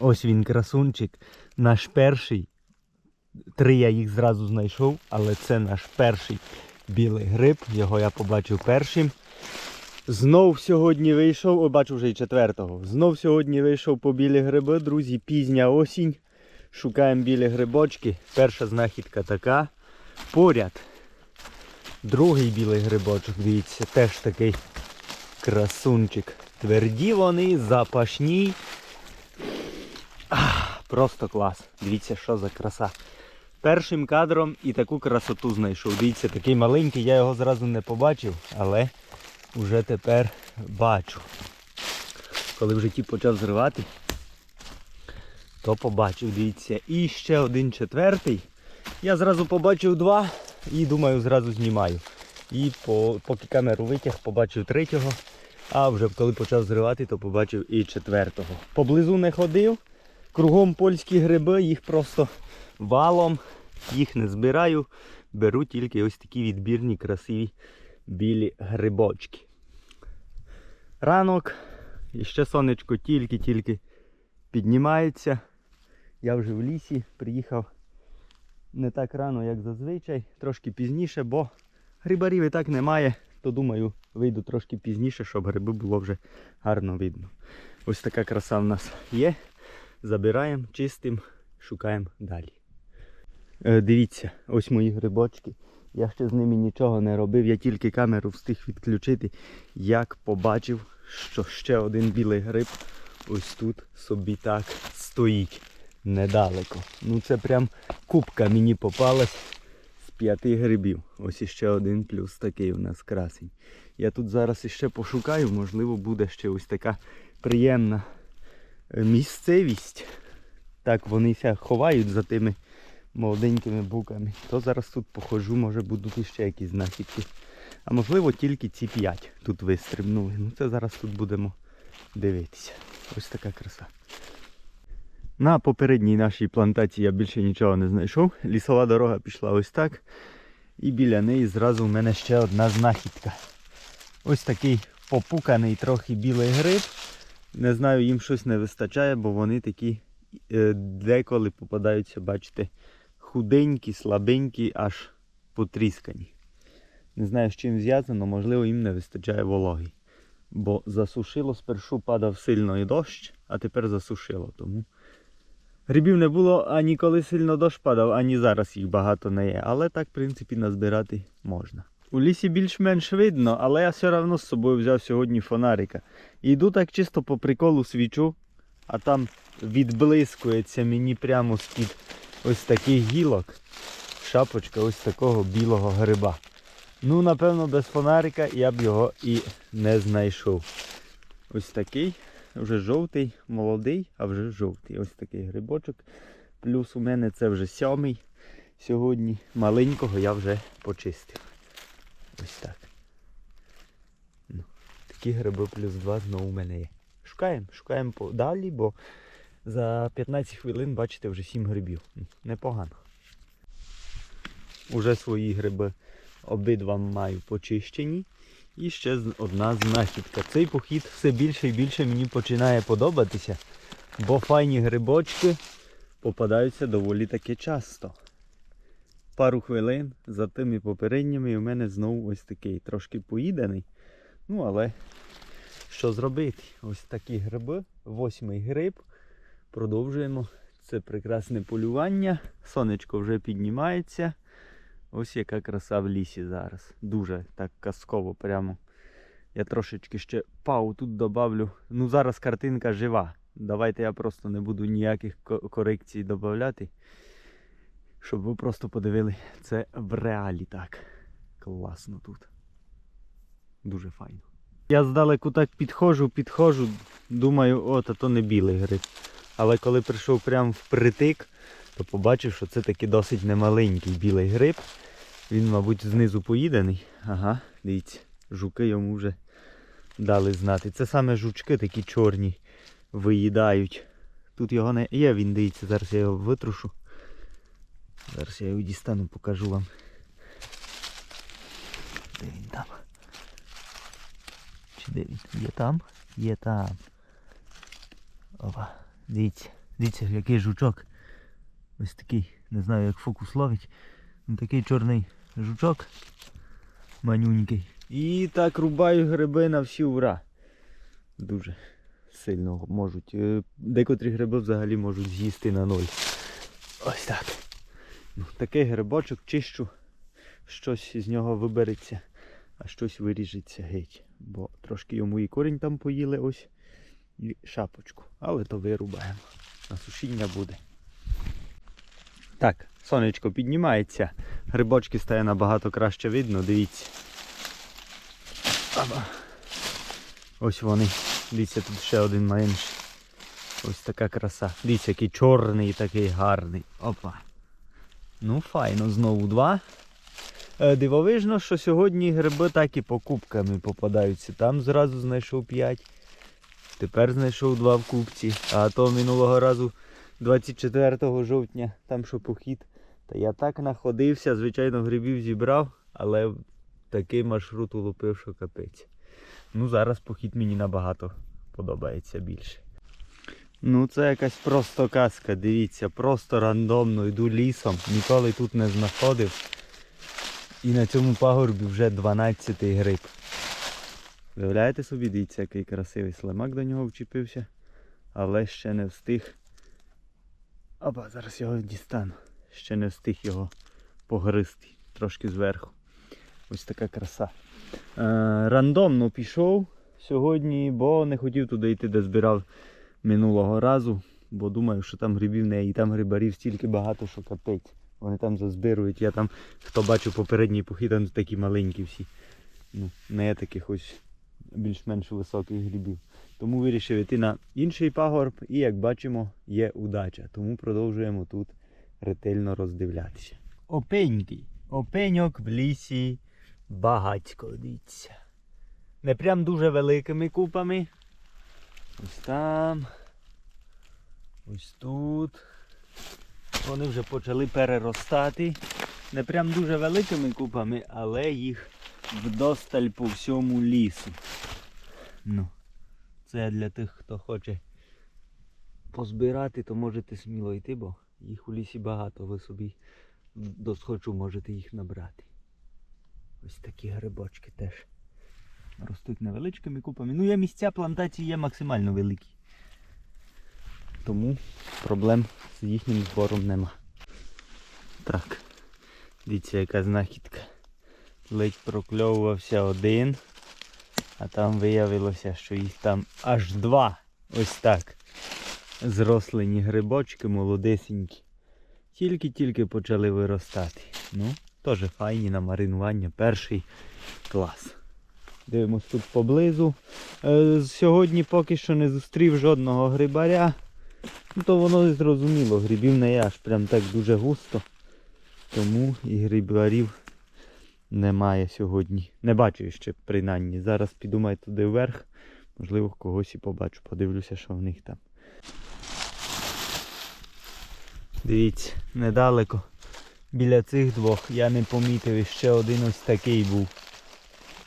Ось він красунчик. Наш перший. Три я їх зразу знайшов, але це наш перший білий гриб. Його я побачив першим. Знов сьогодні вийшов, о, бачу вже і четвертого. Знов сьогодні вийшов по білі гриби, друзі, пізня осінь. Шукаємо білі грибочки. Перша знахідка така. Поряд. Другий білий грибочок, дивіться, теж такий красунчик. Тверді вони, запашні. Просто клас. Дивіться, що за краса. Першим кадром і таку красоту знайшов. Дивіться, такий маленький, я його зразу не побачив, але вже тепер бачу. Коли в житті почав зривати, то побачив, дивіться. І ще один четвертий. Я зразу побачив два і думаю, зразу знімаю. І по, поки камеру витяг, побачив третього. А вже коли почав зривати, то побачив і четвертого. Поблизу не ходив. Кругом польські гриби, їх просто валом, їх не збираю. Беру тільки ось такі відбірні, красиві білі грибочки. Ранок, і ще сонечко тільки-тільки піднімається. Я вже в лісі приїхав не так рано, як зазвичай, трошки пізніше, бо грибарів і так немає, то думаю, вийду трошки пізніше, щоб гриби було вже гарно видно. Ось така краса в нас є. Забираємо, чистимо, шукаємо далі. Е, дивіться, ось мої грибочки. Я ще з ними нічого не робив, я тільки камеру встиг відключити, як побачив, що ще один білий гриб ось тут собі так стоїть недалеко. Ну це прям кубка мені попалась з п'яти грибів. Ось іще один плюс такий у нас красень. Я тут зараз іще пошукаю, можливо буде ще ось така приємна місцевість. Так вони ся ховають за тими молоденькими буками. То зараз тут похожу, може будуть іще якісь знахідки. А можливо тільки ці п'ять тут вистрибнули. Ну це зараз тут будемо дивитися. Ось така краса. На попередній нашій плантації я більше нічого не знайшов. Лісова дорога пішла ось так. І біля неї зразу в мене ще одна знахідка. Ось такий попуканий трохи білий гриб. Не знаю, їм щось не вистачає, бо вони такі е, деколи попадаються, бачите, худенькі, слабенькі, аж потріскані. Не знаю, з чим зв'язано, можливо, їм не вистачає вологи. Бо засушило, спершу падав сильно дощ, а тепер засушило. Тому грибів не було ані коли сильно дощ падав, ані зараз їх багато не є. Але так, в принципі, назбирати можна. У лісі більш-менш видно, але я все одно з собою взяв сьогодні фонарика. Йду так чисто по приколу свічу, а там відблискується мені прямо з-під ось таких гілок. Шапочка ось такого білого гриба. Ну, напевно, без фонарика я б його і не знайшов. Ось такий, вже жовтий, молодий, а вже жовтий. Ось такий грибочок. Плюс у мене це вже сьомий. Сьогодні маленького я вже почистив. Ось так. Ну, такі гриби плюс два знову у мене є. Шукаємо, шукаємо далі, бо за 15 хвилин, бачите, вже 7 грибів. Непогано. Уже свої гриби обидва маю почищені. І ще одна знахідка. Цей похід все більше і більше мені починає подобатися, бо файні грибочки попадаються доволі таки часто. Пару хвилин за тими попередніми і у мене знову ось такий трошки поїдений. Ну, але що зробити? Ось такі гриби, восьмий гриб. Продовжуємо це прекрасне полювання. Сонечко вже піднімається. Ось яка краса в лісі зараз. Дуже так казково прямо. Я трошечки ще пау тут добавлю. Ну зараз картинка жива. Давайте я просто не буду ніяких корекцій додавати. Щоб ви просто подивили це в реалі так. Класно тут. Дуже файно. Я здалеку так підходжу, підходжу, думаю, о, та то не білий гриб. Але коли прийшов прямо впритик, то побачив, що це таки досить немаленький білий гриб. Він, мабуть, знизу поїдений. Ага, дивіться, жуки йому вже дали знати. Це саме жучки такі чорні виїдають. Тут його не є, він дивіться, зараз я його витрушу. Зараз я його дістану, покажу вам. Де він там? Чи де він? Є там? Є там. Опа, дивіться. Дивіться, який жучок. Ось такий, не знаю як фокус ловить. Ну, такий чорний жучок. Манюнький. І так рубаю гриби на всі ура. Дуже сильно можуть. е, Декотрі гриби взагалі можуть з'їсти на ноль. Ось так. Ну, такий грибочок чищу, щось з нього вибереться, а щось виріжеться геть. Бо трошки йому і корінь там поїли ось і шапочку. Але то вирубаємо. На сушіння буде. Так, сонечко піднімається. Грибочки стає набагато краще видно, дивіться. Аба. Ось вони. Дивіться, тут ще один менший. Ось така краса. Дивіться, який чорний, такий гарний. Опа. Ну, файно, знову два. Е, Дивовижно, що сьогодні гриби так і покупками попадаються. Там зразу знайшов 5. Тепер знайшов два в купці. А то минулого разу 24 жовтня, там що похід. Та я так находився, звичайно, грибів зібрав, але такий маршрут улупив, що капець. Ну, зараз похід мені набагато подобається більше. Ну, це якась просто казка, дивіться, просто рандомно йду лісом, ніколи тут не знаходив. І на цьому пагорбі вже 12-й гриб. Виявляєте собі, дивіться, який красивий слимак до нього вчепився, але ще не встиг. Опа, зараз його дістану. Ще не встиг його погризти трошки зверху. Ось така краса. Е, рандомно пішов сьогодні, бо не хотів туди йти, де збирав минулого разу, бо думаю, що там грибів не, і там грибарів стільки багато, що капець. Вони там зазбирують. Я там, хто бачив попередній похід, там такі маленькі всі. Ну, не таких ось більш-менш високих грибів. Тому вирішив йти на інший пагорб і, як бачимо, є удача. Тому продовжуємо тут ретельно роздивлятися. Опенький. Опеньок в лісі багатько, дивіться. Не прям дуже великими купами. Ось там. Ось тут. Вони вже почали переростати. Не прям дуже великими купами, але їх вдосталь по всьому лісу. Ну, це для тих, хто хоче позбирати, то можете сміло йти, бо їх у лісі багато, ви собі до схочу можете їх набрати. Ось такі грибочки теж ростуть невеличкими купами. Ну, є місця плантації є максимально великі. Тому проблем з їхнім збором нема. Так, дивіться, яка знахідка. Ледь прокльовувався один, а там виявилося, що їх там аж два. Ось так. Зрослені грибочки, молодесенькі. Тільки-тільки почали виростати. Ну, теж файні на маринування. Перший клас. Дивимось тут поблизу. Е, сьогодні поки що не зустрів жодного грибаря. Ну то воно і зрозуміло, грибів не є аж прям так дуже густо. Тому і грибарів немає сьогодні. Не бачу ще принаймні. Зараз піду май туди вверх. Можливо, когось і побачу. Подивлюся, що в них там. Дивіться, недалеко. Біля цих двох я не помітив, ще один ось такий був.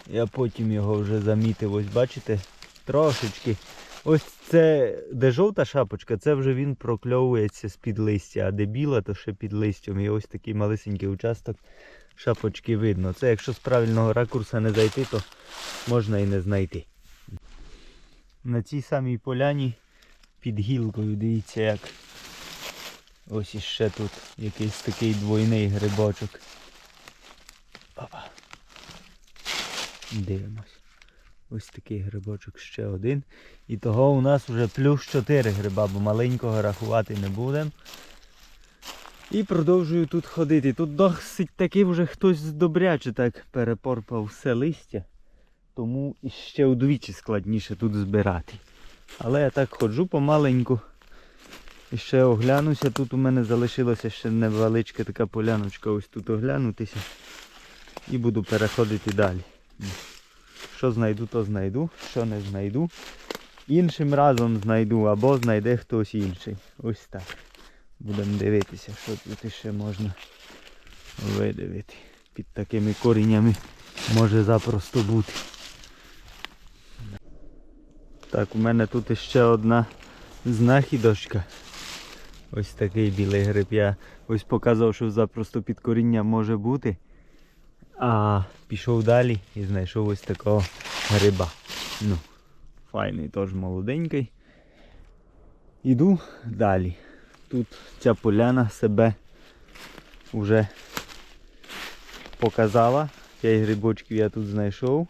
Я потім його вже замітив, ось бачите, трошечки. Ось це, де жовта шапочка, це вже він прокльовується з-під листя, а де біла, то ще під листям. І ось такий малесенький участок шапочки видно. Це якщо з правильного ракурса не зайти, то можна і не знайти. На цій самій поляні під гілкою, дивіться як. Ось іще тут якийсь такий двойний грибочок. Опа. Дивимось. Ось такий грибочок ще один. І того у нас вже плюс 4 гриба, бо маленького рахувати не будемо. І продовжую тут ходити. Тут досить таки вже хтось добряче так перепорпав все листя. Тому іще удвічі складніше тут збирати. Але я так ходжу помаленьку. І ще оглянуся. Тут у мене залишилася ще невеличка така поляночка ось тут оглянутися. І буду переходити далі. Що знайду, то знайду, що не знайду. Іншим разом знайду або знайде хтось інший. Ось так. Будемо дивитися, що тут ще можна видивити. Під такими коріннями може запросто бути. Так, у мене тут ще одна знахідочка. Ось такий білий гриб. Я ось показав, що запросто під корінням може бути. А пішов далі і знайшов ось такого гриба. Ну, файний, теж молоденький. Іду далі. Тут ця поляна себе вже показала. П'ять грибочків я тут знайшов.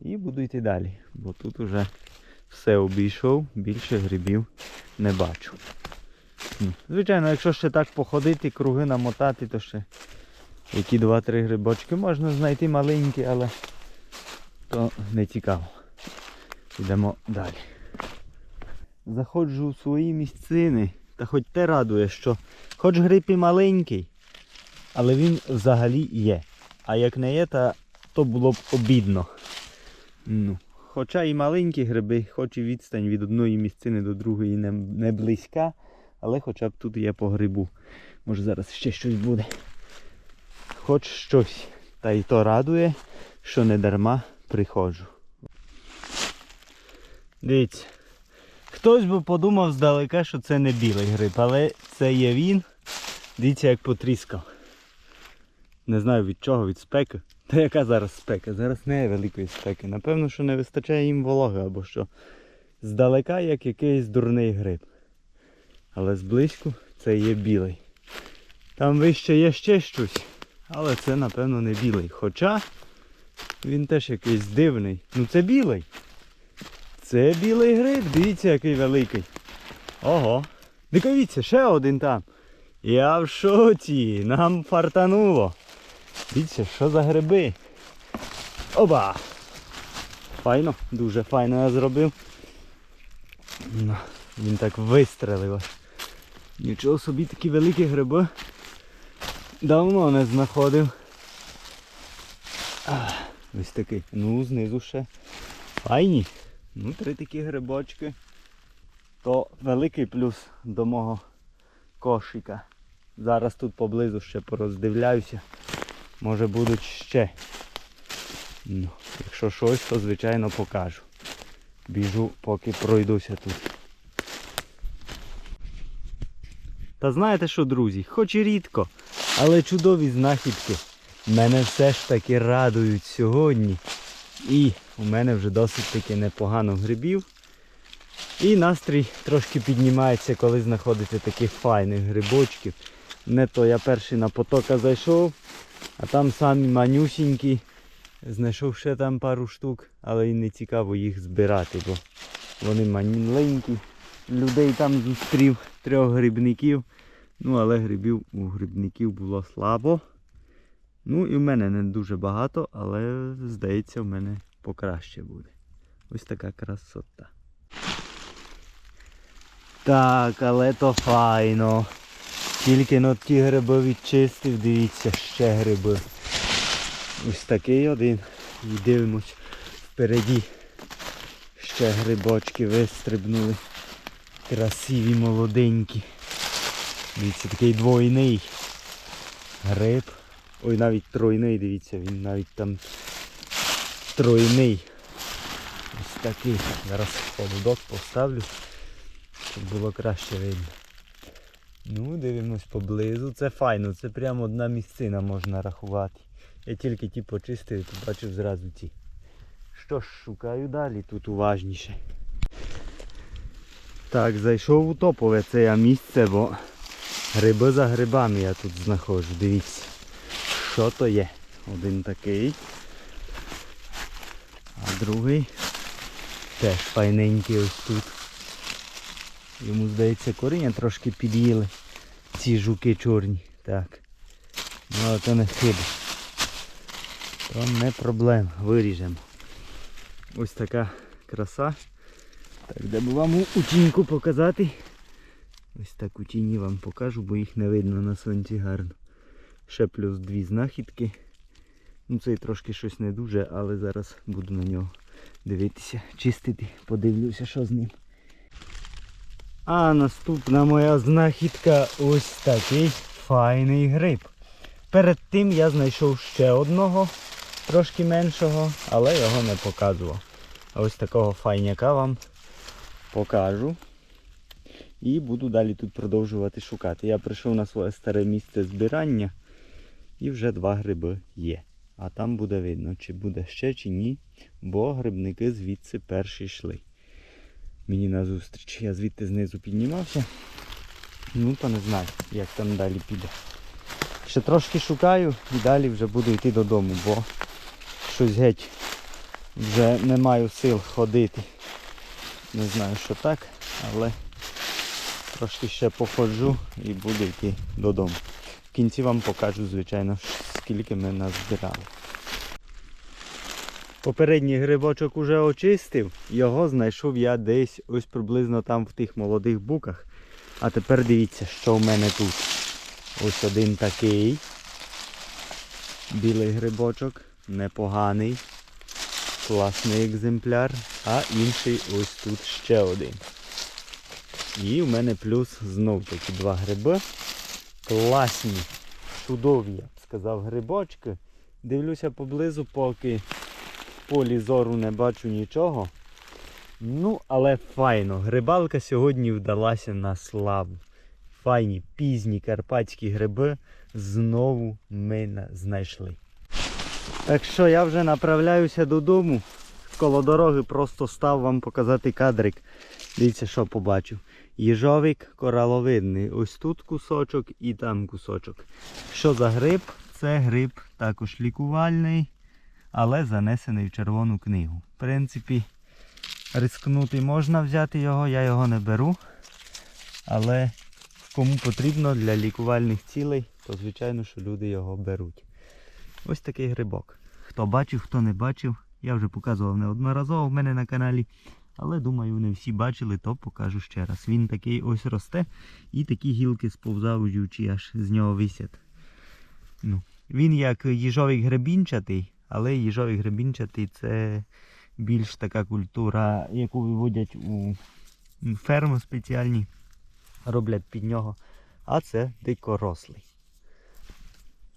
І буду йти далі. Бо тут уже все обійшов, більше грибів не бачу. Звичайно, якщо ще так походити, круги намотати, то ще які 2-3 грибочки можна знайти маленькі, але то не цікаво. Йдемо далі. Заходжу у свої місцини, та хоч те радує, що хоч гриб і маленький, але він взагалі є. А як не є, то, то було б обідно. Ну, хоча і маленькі гриби, хоч і відстань від одної місцини до другої не, не близька, але хоча б тут є по грибу. Може зараз ще щось буде. Хоч щось. Та й то радує, що не дарма приходжу. Дивіться. Хтось би подумав здалека, що це не білий гриб, але це є він. Дивіться, як потріскав. Не знаю від чого, від спеки. Та яка зараз спека? Зараз не великої спеки. Напевно, що не вистачає їм вологи або що. Здалека як якийсь дурний гриб. Але зблизьку це є білий. Там вище є ще щось, але це напевно не білий. Хоча він теж якийсь дивний. Ну це білий. Це білий гриб, дивіться, який великий. Ого. Дивіться, ще один там. Я в шоці, нам фартануло. Дивіться, що за гриби. Оба! Файно, дуже файно я зробив. Ну, Він так вистрелив. Нічого собі такі великі гриби. Давно не знаходив. Ось такий. Ну, знизу ще. Файні. Ну, три такі грибочки. То великий плюс до мого кошика. Зараз тут поблизу ще пороздивляюся. Може будуть ще. Ну, якщо щось, то звичайно покажу. Біжу, поки пройдуся тут. Та знаєте що, друзі, хоч і рідко, але чудові знахідки мене все ж таки радують сьогодні. І у мене вже досить таки непогано грибів. І настрій трошки піднімається, коли знаходиться таких файних грибочків. Не то я перший на потока зайшов, а там самі манюсінькі. Знайшов ще там пару штук, але і не цікаво їх збирати, бо вони маленькі. Людей там зустрів трьох грибників. Ну, але грибів у грибників було слабо. Ну і в мене не дуже багато, але здається в мене покраще буде. Ось така красота. Так, але то файно. Тільки но ті гриби відчистив, дивіться, ще гриби. Ось такий один. І дивимось впереді. Ще грибочки вистрибнули. Красиві, молоденькі. Дивіться, такий двойний гриб. Ой, навіть тройний, дивіться, він навіть там тройний. Ось такий. Зараз поводок поставлю, щоб було краще видно. Ну, дивимось поблизу. Це файно, це прямо одна місцина можна рахувати. Я тільки ті почистив і побачив зразу ті. Що ж, шукаю далі тут уважніше. Так, зайшов у топове це я місце, бо гриби за грибами я тут знаходжу. Дивіться. Що то є? Один такий. А другий теж файненький ось тут. Йому здається коріння трошки під'їли. Ці жуки чорні. Так. Ну але то не хиба. То не проблема. Виріжемо. Ось така краса. Так, де б вам у- у тіньку показати. Ось так у тіні вам покажу, бо їх не видно на сонці гарно. Ще плюс дві знахідки. Ну цей трошки щось не дуже, але зараз буду на нього дивитися, чистити, подивлюся, що з ним. А наступна моя знахідка ось такий файний гриб. Перед тим я знайшов ще одного, трошки меншого, але його не показував. А ось такого файняка вам покажу. І буду далі тут продовжувати шукати. Я прийшов на своє старе місце збирання і вже два гриби є. А там буде видно, чи буде ще, чи ні, бо грибники звідси перші йшли. Мені назустріч. Я звідти знизу піднімався. Ну, то не знаю, як там далі піде. Ще трошки шукаю і далі вже буду йти додому, бо щось геть вже не маю сил ходити. Не знаю, що так, але трошки ще походжу і буду йти додому. В кінці вам покажу, звичайно, скільки ми назбирали. Попередній грибочок уже очистив, його знайшов я десь ось приблизно там в тих молодих буках. А тепер дивіться, що в мене тут. Ось один такий. Білий грибочок, непоганий, класний екземпляр, а інший ось тут ще один. І в мене плюс знов такі два гриби. Класні, чудові, я б сказав, грибочки. Дивлюся поблизу, поки в полі зору не бачу нічого. Ну, але файно. Грибалка сьогодні вдалася на славу. Файні пізні карпатські гриби знову ми знайшли. Так що я вже направляюся додому. Коло дороги просто став вам показати кадрик. Дивіться, що побачив. Їжовик кораловидний. Ось тут кусочок і там кусочок. Що за гриб? Це гриб також лікувальний, але занесений в червону книгу. В принципі, рискнути можна взяти його, я його не беру. Але кому потрібно для лікувальних цілей, то звичайно, що люди його беруть. Ось такий грибок. Хто бачив, хто не бачив, я вже показував неодноразово в мене на каналі. Але думаю, не всі бачили, то покажу ще раз. Він такий ось росте і такі гілки сповзаючі аж з нього висять. Ну, він як їжовий гребінчатий, але їжовий гребінчатий це більш така культура, яку виводять у ферми спеціальні, роблять під нього. А це дикорослий.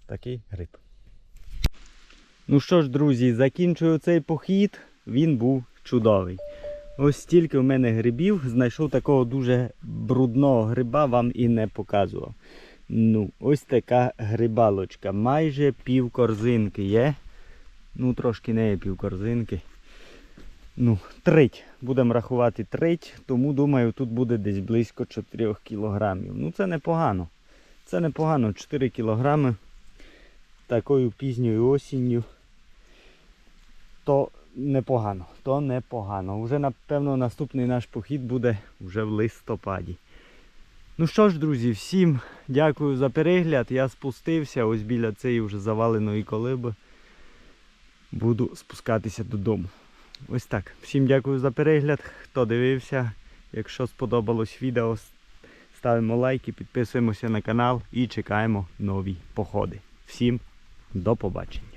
Такий гриб. Ну що ж, друзі, закінчую цей похід. Він був чудовий. Ось стільки в мене грибів. Знайшов такого дуже брудного гриба, вам і не показував. Ну, ось така грибалочка. Майже пів корзинки є. Ну, трошки не є пів корзинки. Ну, треть. Будемо рахувати треть, тому думаю, тут буде десь близько 4 кілограмів. Ну, це непогано. Це непогано. 4 кілограми такою пізньою осінню. То непогано, то непогано. Вже, напевно, наступний наш похід буде вже в листопаді. Ну що ж, друзі, всім дякую за перегляд. Я спустився ось біля цієї вже заваленої колиби. Буду спускатися додому. Ось так. Всім дякую за перегляд. Хто дивився. Якщо сподобалось відео, ставимо лайки, підписуємося на канал і чекаємо нові походи. Всім до побачення.